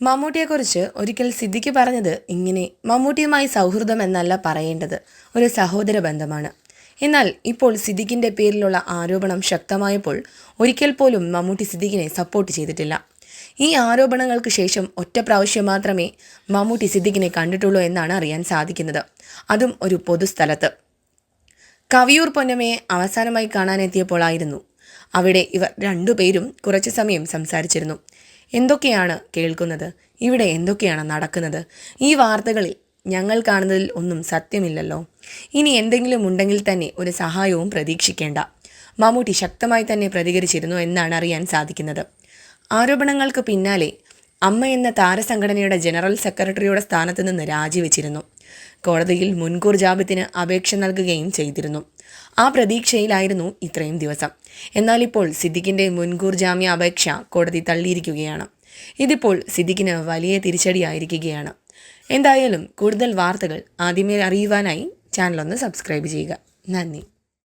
മമ്മൂട്ടിയെക്കുറിച്ച് ഒരിക്കൽ സിദ്ദിഖ് പറഞ്ഞത് ഇങ്ങനെ മമ്മൂട്ടിയുമായി സൗഹൃദം എന്നല്ല പറയേണ്ടത് ഒരു സഹോദര ബന്ധമാണ്. എന്നാൽ ഇപ്പോൾ സിദ്ദിഖിന്റെ പേരിലുള്ള ആരോപണം ശക്തമായപ്പോൾ ഒരിക്കൽ പോലും മമ്മൂട്ടി സിദ്ദിഖിനെ സപ്പോർട്ട് ചെയ്തിട്ടില്ല. ഈ ആരോപണങ്ങൾക്ക് ശേഷം ഒറ്റ പ്രാവശ്യം മാത്രമേ മമ്മൂട്ടി സിദ്ദിഖിനെ കണ്ടിട്ടുള്ളൂ എന്നാണ് അറിയാൻ സാധിക്കുന്നത്. അതും ഒരു പൊതുസ്ഥലത്ത്. കവിയൂർ പൊന്നമ്മയെ അവസാനമായി കാണാനെത്തിയപ്പോഴായിരുന്നു അവിടെ ഇവർ രണ്ടുപേരും കുറച്ചു സമയം സംസാരിച്ചിരുന്നു. എന്തൊക്കെയാണ് കേൾക്കുന്നത്? ഇവിടെ എന്തൊക്കെയാണ് നടക്കുന്നത്? ഈ വാർത്തകളിൽ ഞങ്ങൾ കാണുന്നതിൽ ഒന്നും സത്യമില്ലല്ലോ. ഇനി എന്തെങ്കിലും ഉണ്ടെങ്കിൽ തന്നെ ഒരു സഹായവും പ്രതീക്ഷിക്കേണ്ട. മമ്മൂട്ടി ശക്തമായി തന്നെ പ്രതികരിച്ചിരുന്നു എന്നാണ് അറിയാൻ സാധിക്കുന്നത്. ആരോപണങ്ങൾക്ക് പിന്നാലെ അമ്മ എന്ന താരസംഘടനയുടെ ജനറൽ സെക്രട്ടറിയുടെ സ്ഥാനത്ത് നിന്ന് രാജിവെച്ചിരുന്നു. കോടതിയിൽ മുൻകൂർ ജാമ്യത്തിന് അപേക്ഷ നൽകുകയും ചെയ്തിരുന്നു. ആ പ്രതീക്ഷയിലായിരുന്നു ഇത്രയും ദിവസം. എന്നാൽ ഇപ്പോൾ സിദ്ദിഖിന്റെ മുൻകൂർ ജാമ്യ അപേക്ഷ കോടതി തള്ളിയിരിക്കുകയാണ്. ഇതിപ്പോൾ സിദ്ദിഖിന് വലിയ തിരിച്ചടിയായിരിക്കുകയാണ്. എന്തായാലും കൂടുതൽ വാർത്തകൾ ആദ്യമേ അറിയുവാനായി ചാനലൊന്ന് സബ്സ്ക്രൈബ് ചെയ്യുക. നന്ദി.